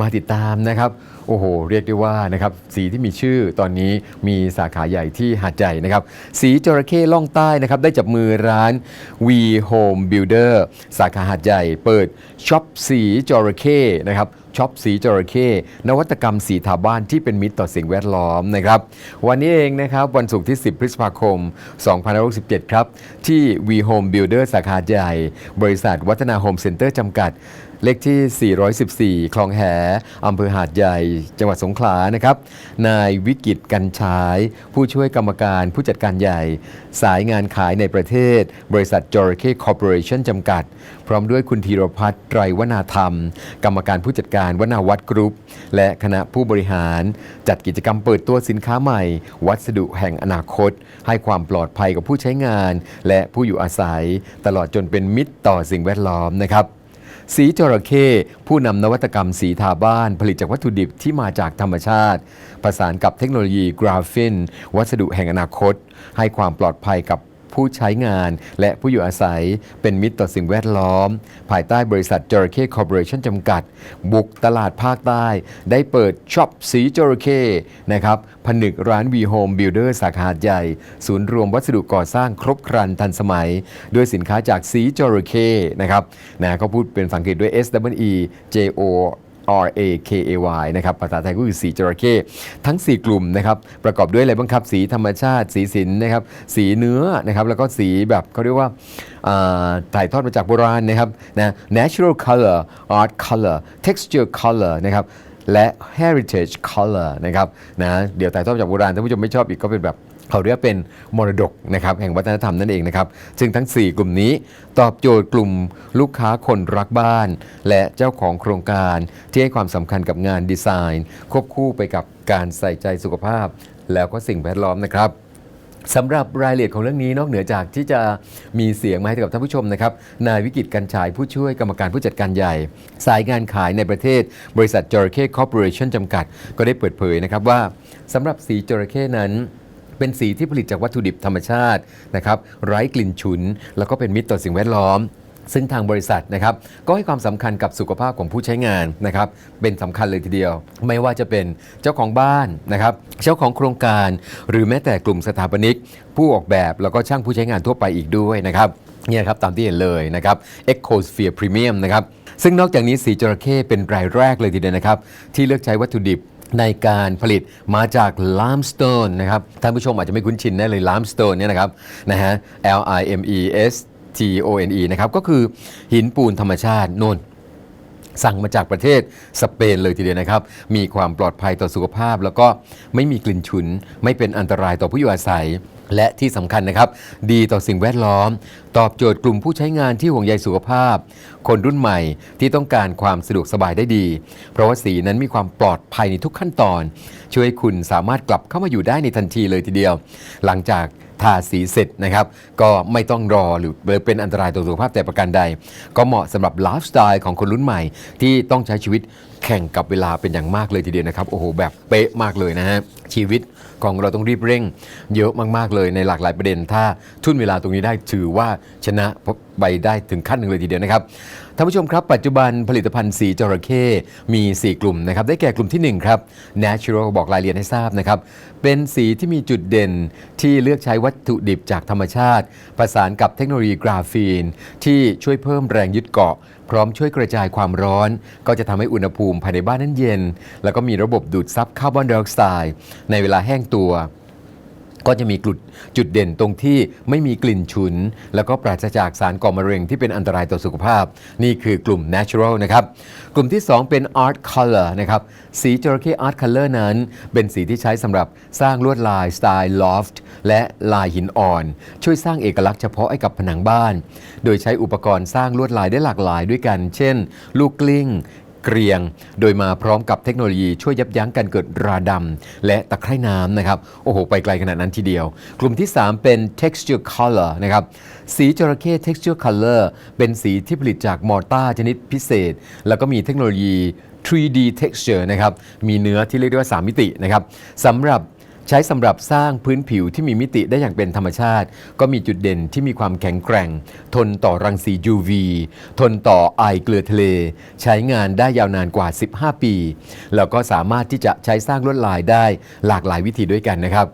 มาติดตามนะครับ โอ้โห เรียกได้ว่านะครับสีที่มีชื่อตอนนี้มีสาขาใหญ่ที่หาดใหญ่นะครับ สีจระเข้ล่องใต้นะครับ ได้จับมือร้าน V Home Builder สาขาหาดใหญ่ เปิดช็อปสีจระเข้นะครับช็อปสีจระเข้นวัตกรรมสีทาบ้านที่เป็นมิตรต่อสิ่งแวดล้อมนะครับ วันนี้เองนะครับวันศุกร์ที่ 10 พฤษภาคม 2567 ครับ ที่ V Home Builder สาขาใหญ่ บริษัทวัฒนาโฮมเซ็นเตอร์จำกัด เลขที่ 414 คลองแหอำเภอหาดใหญ่จังหวัดสงขลานะครับ นายวิกิตกันชาย ผู้ช่วยกรรมการผู้จัดการใหญ่ สายงานขายในประเทศ บริษัทจอร์เคคอร์ปอเรชั่นจำกัด พร้อมด้วยคุณธีรพัฒน์ไตรวนาธรรม กรรมการผู้จัดการวนาวัดกรุ๊ป และคณะผู้บริหาร จัดกิจกรรมเปิดตัวสินค้าใหม่ วัสดุแห่งอนาคต ให้ความปลอดภัยกับผู้ใช้งาน และผู้อยู่อาศัย ตลอดจนเป็นมิตรต่อสิ่งแวดล้อมนะครับ สีจระเข้ผู้นำนวัตกรรมสีทาบ้าน ผลิตจากวัตถุดิบที่มาจากธรรมชาติ ประสานกับเทคโนโลยีกราฟิน วัสดุแห่งอนาคต ให้ความปลอดภัยกับ ผู้ใช้งาน และผู้อยู่อาศัย เป็นมิตรต่อสิ่งแวดล้อม ภายใต้บริษัทจระเข้คอร์ปอเรชั่นจำกัด บุกตลาดภาคใต้ ได้เปิดช็อปสีจระเข้นะครับผนึกร้าน V Home Builder สาขาใหญ่ ศูนย์รวมวัสดุก่อสร้างครบครันทันสมัย ด้วยสินค้าจากสีจระเข้นะครับนะเขาพูดเป็นภาษาอังกฤษด้วย S W E J O R A K A Y นะครับภาษาไทยก็คือสีจระเข้ทั้ง 4 กลุ่มนะครับประกอบด้วยอะไรบ้างครับ สีธรรมชาติ สีสินนะครับสีเนื้อนะครับแล้วก็สีแบบเขาเรียกว่าถ่ายทอดมาจากโบราณนะครับนะ natural color art color texture color นะครับและ heritage color นะครับนะเดี๋ยวถ่ายทอดจากโบราณถ้าผู้ชมไม่ชอบอีกก็เป็นแบบ เขาเรียกเป็นมรดกนะครับแห่งวัฒนธรรมนั่นเองนะครับซึ่งทั้ง 4 กลุ่มนี้ตอบโจทย์กลุ่มลูกค้าคนรักบ้าน และเจ้าของโครงการ ที่ให้ความสำคัญกับงานดีไซน์ ควบคู่ไปกับการใส่ใจสุขภาพ แล้วก็สิ่งแวดล้อมนะครับสำหรับรายละเอียดของเรื่องนี้นอกเหนือจากที่จะมีเสียงมาให้กับท่านผู้ชมนะครับนายวิกิตกันชายผู้ช่วยกรรมการผู้จัดการใหญ่ สายงานขายในประเทศ บริษัทจระเข้คอร์ปอเรชั่นจำกัด ก็ได้เปิดเผยนะครับว่าสำหรับสีจระเข้นั้น เป็นสีที่ผลิตจากวัตถุดิบธรรมชาตินะครับไร้กลิ่นฉุน แล้วก็เป็นมิตรต่อสิ่งแวดล้อม ซึ่งทางบริษัทนะครับก็ให้ความสำคัญกับสุขภาพของผู้ใช้งานนะครับเป็นสำคัญเลยทีเดียว ไม่ว่าจะเป็นเจ้าของบ้านนะครับเจ้าของโครงการ หรือแม้แต่กลุ่มสถาปนิก ผู้ออกแบบแล้วก็ช่างผู้ใช้งานทั่วไปอีกด้วยนะครับเนี่ยครับตามที่เห็นเลยนะครับ Ecosphere Premium นะครับซึ่งนอกจากนี้สีจระเข้เป็นรายแรกเลยทีเดียวนะครับที่เลือกใช้วัตถุดิบ ในการผลิตมาจากลามสโตนนะครับ ท่านผู้ชมอาจจะไม่คุ้นชินแน่เลยลามสโตนเนี่ยนะครับนะฮะ L I M E S T O N E นะครับ ก็คือหินปูนธรรมชาติน่นสั่งมาจากประเทศสเปนเลยทีเดียวนะครับ มีความปลอดภัยต่อสุขภาพ แล้วก็ไม่มีกลิ่นฉุน ไม่เป็นอันตรายต่อผู้อยู่อาศัย และที่สำคัญนะครับ ดีต่อสิ่งแวดล้อม ตอบโจทย์กลุ่มผู้ใช้งานที่ห่วงใยสุขภาพ คนรุ่นใหม่ที่ต้องการความสะดวกสบายได้ดี เพราะว่าสีนั้นมีความปลอดภัยในทุกขั้นตอน ช่วยคุณสามารถกลับเข้ามาอยู่ได้ในทันทีเลยทีเดียว หลังจากทาสีเสร็จนะครับ ก็ไม่ต้องรอหรือเป็นอันตรายต่อสุขภาพแต่ประการใด ก็เหมาะสำหรับไลฟ์สไตล์ของคนรุ่นใหม่ ที่ต้องใช้ชีวิตแข่งกับเวลาเป็นอย่างมากเลยทีเดียวนะครับโอ้โหแบบเป๊ะมากเลยนะฮะชีวิต ของเราต้องรีบเร่ง เยอะมากๆเลยในหลากหลายประเด็น ถ้าทุ่นเวลาตรงนี้ได้ถือว่าชนะไปได้ถึงขั้นหนึ่งเลยทีเดียวนะครับท่านผู้ชมครับ ปัจจุบันผลิตภัณฑ์สีจระเข้มี 4 กลุ่มนะครับได้แก่กลุ่มทีหนึ่1 ครับ Natural บอกรายละเอียดให้ทราบนะครับ เป็นสีที่มีจุดเด่นที่เลือกใช้วัตถุดิบจากธรรมชาติ ประสานกับเทคโนโลยีกราฟีน ที่ช่วยเพิ่มแรงยึดเกาะ พร้อมช่วยกระจายความร้อน ก็จะทำให้อุณหภูมิภายในบ้านนั้นเย็น แล้วก็มีระบบดูดซับคาร์บอนไดออกไซด์ในเวลาแห้งตัว ก็จะมีกลุ่จุดเด่นตรงที่ไม่มีกลิ่นฉุน แล้วก็ปราศจากสารก่อมะเร็งที่เป็นอันตรายต่อสุขภาพ นี่คือกลุ่ม natural นะครับ กลุ่มที่ 2 เป็น art color นะครับ สีจระเข้ art color นั้น เป็นสีที่ใช้สำหรับสร้างลวดลายสไตล์ loft และลายหินอ่อน ช่วยสร้างเอกลักษณ์เฉพาะให้กับผนังบ้าน โดยใช้อุปกรณ์สร้างลวดลายได้หลากหลายด้วยกัน เช่น ลูกกลิ้ง เกรียง โดยมาพร้อมกับเทคโนโลยีช่วยยับยั้งการเกิดราดำและตะไคร่น้ำนะครับ โอ้โห ไปไกลขนาดนั้นทีเดียว กลุ่มที่ 3 เป็น texture color นะครับ สีจระเข้ texture color เป็นสีที่ผลิตจากมอร์ตาร์ชนิดพิเศษ แล้วก็มีเทคโนโลยี 3D texture นะครับ มีเนื้อที่เรียกได้ว่า 3 มิตินะครับสำหรับ ใช้สำหรับสร้างพื้นผิวที่มีมิติได้อย่างเป็นธรรมชาติ ก็มีจุดเด่นที่มีความแข็งแกร่ง ทนต่อรังสี UV ทนต่อไอเกลือทะเล ใช้งานได้ยาวนานกว่า 15 ปี แล้วก็สามารถที่จะใช้สร้างลวดลายได้หลากหลายวิธีด้วยกันนะครับ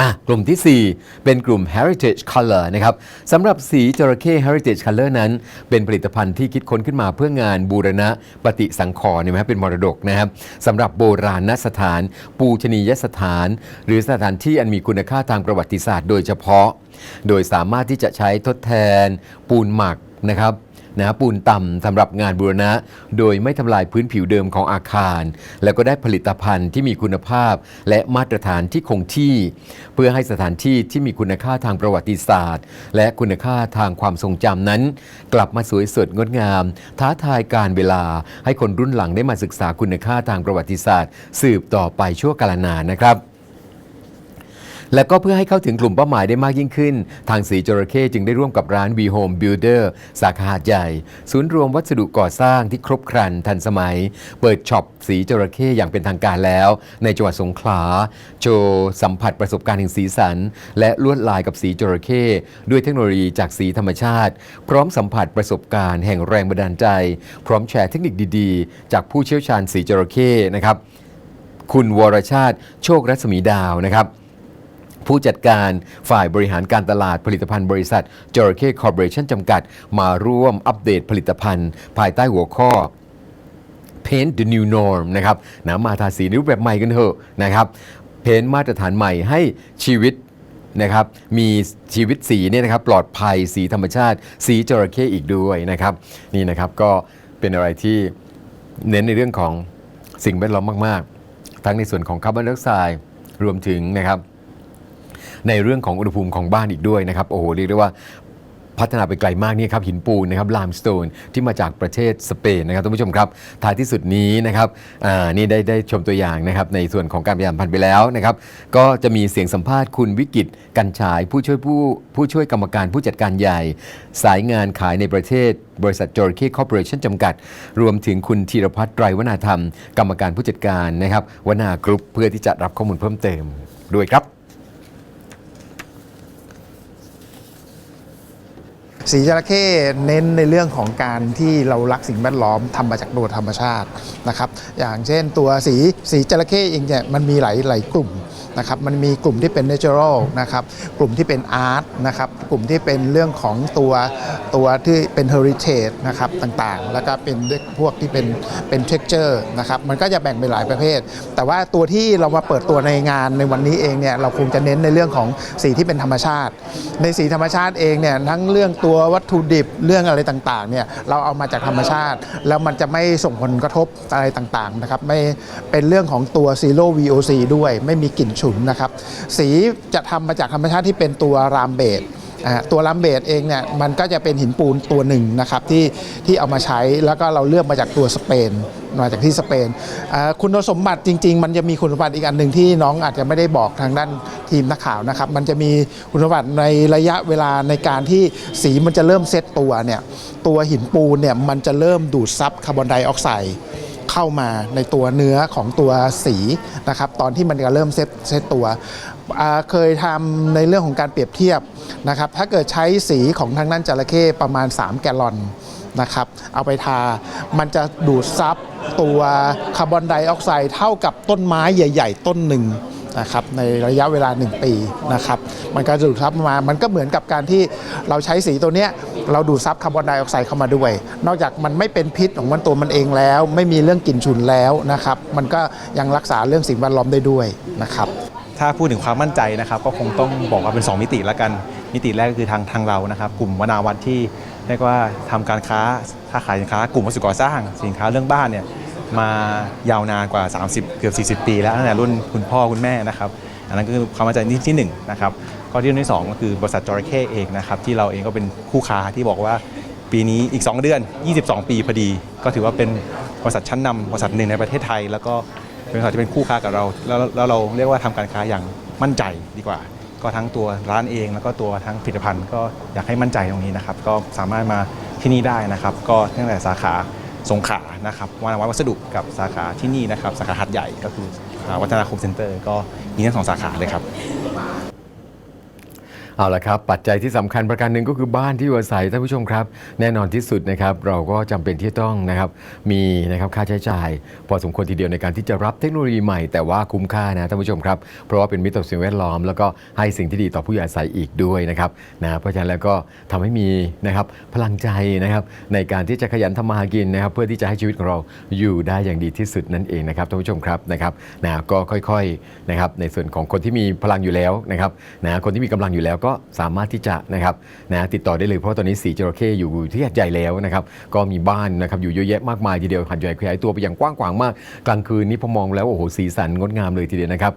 อะกลุ่มทีสี่ 4 เป็นกลุ่ม Heritage Color นะครับสำหรับสีจระเข้ Heritage Color นั้น เป็นผลิตภัณฑ์ที่คิดค้นขึ้นมาเพื่องานบูรณะปฏิสังขรณ์เนี่ยนะเป็นมรดกนะครับสำหรับโบราณสถาน ปูชนียสถาน หรือสถานที่อันมีคุณค่าทางประวัติศาสตร์โดยเฉพาะ โดยสามารถที่จะใช้ทดแทนปูนหมักนะครับ นะปูนต่ำสำหรับงานบูรณะ โดยไม่ทำลายพื้นผิวเดิมของอาคาร แล้วก็ได้ผลิตภัณฑ์ที่มีคุณภาพ และมาตรฐานที่คงที่ เพื่อให้สถานที่ที่มีคุณค่าทางประวัติศาสตร์ และคุณค่าทางความทรงจำนั้น กลับมาสวยสดงดงาม ท้าทายการเวลา ให้คนรุ่นหลังได้มาศึกษาคุณค่าทางประวัติศาสตร์ สืบต่อไปชั่วกาลนานนะครับ และก็เพื่อให้เข้าถึงกลุ่มเป้าหมายได้มากยิ่งขึ้น ทางสีจระเข้จึงได้ร่วมกับร้าน V Home Builder สาขาใหญ่ ศูนย์รวมวัสดุก่อสร้างที่ครบครันทันสมัย เปิดช็อปสีจระเข้อย่างเป็นทางการแล้ว ในจังหวัดสงขลา โชว์สัมผัสประสบการณ์แห่งสีสัน และลวดลายกับสีจระเข้ด้วยเทคโนโลยีจากสีธรรมชาติ พร้อมสัมผัสประสบการณ์แห่งแรงบันดาลใจ พร้อมแชร์เทคนิคดีๆ จากผู้เชี่ยวชาญสีจระเข้นะครับ คุณวรชาติโชครัศมีดาวนะครับ ผู้จัดการฝ่ายบริหารการตลาดผลิตภัณฑ์บริษัทจอระเข้คอร์ปอเรชั่นจำกัด มาร่วมอัปเดตผลิตภัณฑ์ ภายใต้หัวข้อ Paint the New Norm นะครับนะมาทาสีในรูปแบบใหม่กันเถอะนะครับเพ้นมาตรฐานใหม่ให้ชีวิตนะครับมีชีวิตสีเนี่ยนะครับปลอดภัยสีธรรมชาติ สีจระเข้อีกด้วยนะครับนี่นะครับก็เป็นอะไรที่เน้นในเรื่องของสิ่งแวดล้อมมาก ๆ ทั้งในส่วนของคาร์บอนไดออกไซด์รวมถึงนะครับ ในเรื่องของอุณหภูมิของบ้านอีกด้วยนะครับโอ้โหเรียกได้ว่าพัฒนาไปไกลมากนี่ครับหินปูนนะครับลามสโตนที่มาจากประเทศสเปนนะครับท่านผู้ชมครับท้ายที่สุดนี้นะครับนี่ได้ได้ชมตัวอย่างนะครับในส่วนของการพยายามพันธ์ไปแล้วนะครับก็จะมีเสียงสัมภาษณ์คุณวิกิตกันฉายผู้ช่วยผู้ผู้ช่วยกรรมการผู้จัดการใหญ่ สายงานขายในประเทศ บริษัทจอร์เคคอร์ปอเรชั่นจำกัด รวมถึงคุณธีรพัฒน์ไตรวนาธรรม กรรมการผู้จัดการนะครับวนากรุ๊ปเพื่อที่จะรับข้อมูลเพิ่มเติมด้วยครับ สีจระเข้เน้นในเรื่องของการที่เรารักสิ่งแวดล้อมทำมาจากตัวธรรมชาตินะครับ อย่างเช่นตัวสีสีจระเข้เองเนี่ยมันมีหลายหลายกลุ่มนะครับ มันมีกลุ่มที่เป็น natural นะครับ กลุ่มที่เป็น art นะครับ กลุ่มที่เป็นเรื่องของตัวตัวที่เป็น heritage นะครับต่างๆ แล้วก็เป็นพวกที่เป็นเป็น texture นะครับ มันก็จะแบ่งเป็นหลายประเภท แต่ว่าตัวที่เรามาเปิดตัวในงานในวันนี้เองเนี่ยเราคงจะเน้นในเรื่องของสีที่เป็นธรรมชาติ ในสีธรรมชาติเองเนี่ยทั้งเรื่องตัววัตถุดิบเรื่องอะไรต่างๆเนี่ยเราเอามาจากธรรมชาติ แล้วมันจะไม่ส่งผลกระทบอะไรต่างๆนะครับไม่เป็นเรื่องของตัว Zero VOC ด้วย ไม่มีกลิ่นฉุนนะครับสีจะทำมาจากธรรมชาติที่เป็นตัวรามเบด ตัวรามเบดเองเนี่ยมันก็จะเป็นหินปูนตัวหนึ่งนะครับที่ที่เอามาใช้แล้วก็เราเลือกมาจากตัวสเปนมาจากที่สเปนคุณสมบัติจริง ๆ มันจะมีคุณสมบัติอีกอันหนึ่งที่น้องอาจจะไม่ได้บอกทางด้านทีมนักข่าวนะครับ มันจะมีคุณสมบัติในระยะเวลาในการที่สีมันจะเริ่มเซตตัวเนี่ยตัวหินปูนเนี่ยมันจะเริ่มดูดซับคาร์บอนไดออกไซด์เข้ามาในตัวเนื้อของตัวสีนะครับตอนที่มันจะเริ่มเซตเซตตัว เคยทำในเรื่องของการเปรียบเทียบนะครับ ถ้าเกิดใช้สีของทางด้านจระเข้ประมาณ 3 แกลลอนนะครับเอาไปทา มันจะดูดซับตัวคาร์บอนไดออกไซด์เท่ากับต้นไม้ใหญ่ ๆ ต้นหนึ่งนะครับในระยะเวลา 1 ปีนะครับมันก็ดูดซับมา มันก็เหมือนกับการที่เราใช้สีตัวเนี้ยเราดูดซับคาร์บอนไดออกไซด์เข้ามาด้วย นอกจากมันไม่เป็นพิษของมันตัวมันเองแล้ว ไม่มีเรื่องกลิ่นฉุนแล้วนะครับ มันก็ยังรักษาเรื่องสิ่งแวดล้อมได้ด้วยนะครับ ถ้าพูดถึงความมั่นใจนะครับ ก็คงต้องบอกว่าเป็น 2 มิติแล้วกัน มิติแรกก็คือทางทางเรานะครับ กลุ่มวนาวัฒน์ที่เรียกว่าทำการค้าค้าขายสินค้า กลุ่มวัสดุก่อสร้าง สินค้าเรื่องบ้านเนี่ยมายาวนานกว่า 30 เกือบ 40 ปี แล้วตั้งแต่รุ่นคุณพ่อคุณแม่นะครับ อันนั้นก็คือความมั่นใจที่ที่หนึ่งนะครับข้อที่ที่สองก็คือบริษัทจอร์เคเองนะครับที่เราเองก็เป็นคู่ค้าที่บอกว่าปีนี้อีก 2 เดือน 22 ปีพอดี ก็ถือว่าเป็นบริษัทชั้นนำบริษัทหนึ่งในประเทศไทย แล้วก็ เป็นบริษัทที่เป็นคู่ค้ากับเราแล้วแล้วเราเรียกว่าทำการค้าอย่างมั่นใจดีกว่า ก็ทั้งตัวร้านเองแล้วก็ตัวทั้งผลิตภัณฑ์ ก็อยากให้มั่นใจตรงนี้นะครับ ก็สามารถมาที่นี่ได้นะครับ ก็ตั้งแต่สาขาสงขลานะครับวานวัดวัสดุกับสาขาที่นี่นะครับ สาขาหัดใหญ่ก็คืออ่าวัฒนาคมเซ็นเตอร์ ก็มีทั้งสองสาขาเลยครับ เอาละครับ ปัจจัยที่สำคัญประการหนึ่งก็คือบ้านที่อยู่อาศัยท่านผู้ชมครับ แน่นอนที่สุดนะครับเราก็จำเป็นที่ต้องนะครับมีนะครับค่าใช้จ่าย พอสมควรทีเดียวในการที่จะรับเทคโนโลยีใหม่แต่ว่าคุ้มค่านะท่านผู้ชมครับเพราะว่าเป็นมิตรต่อสิ่งแวดล้อม แล้วก็ให้สิ่งที่ดีต่อผู้อยู่อาศัยอีกด้วยนะครับนะเพราะฉะนั้นแล้วก็ทำให้มีนะครับพลังใจนะครับในการที่จะขยันทำมาหากินนะครับเพื่อที่จะให้ชีวิตของเราอยู่ได้อย่างดีที่สุดนั่นเองนะครับท่านผู้ชมครับนะครับนะก็ค่อยๆนะครับในส่วนของคนที่มีพลังอยู่แล้วนะครับนะคนที่มีกำลังอยู่แล้วก็สามารถที่จะนะครับนะติดต่อได้เลยเพราะตอนนี้สีจระเข้อยู่ที่หัดใหญ่แล้วนะครับก็มีบ้านนะครับอยู่เยอะแยะมากมายทีเดียวหัดใหญ่ขยายตัวไปอย่างกว้างขวางมาก กลางคืนนี้พอมองแล้วโอ้โหสีสันงดงามเลยทีเดียวนะครับ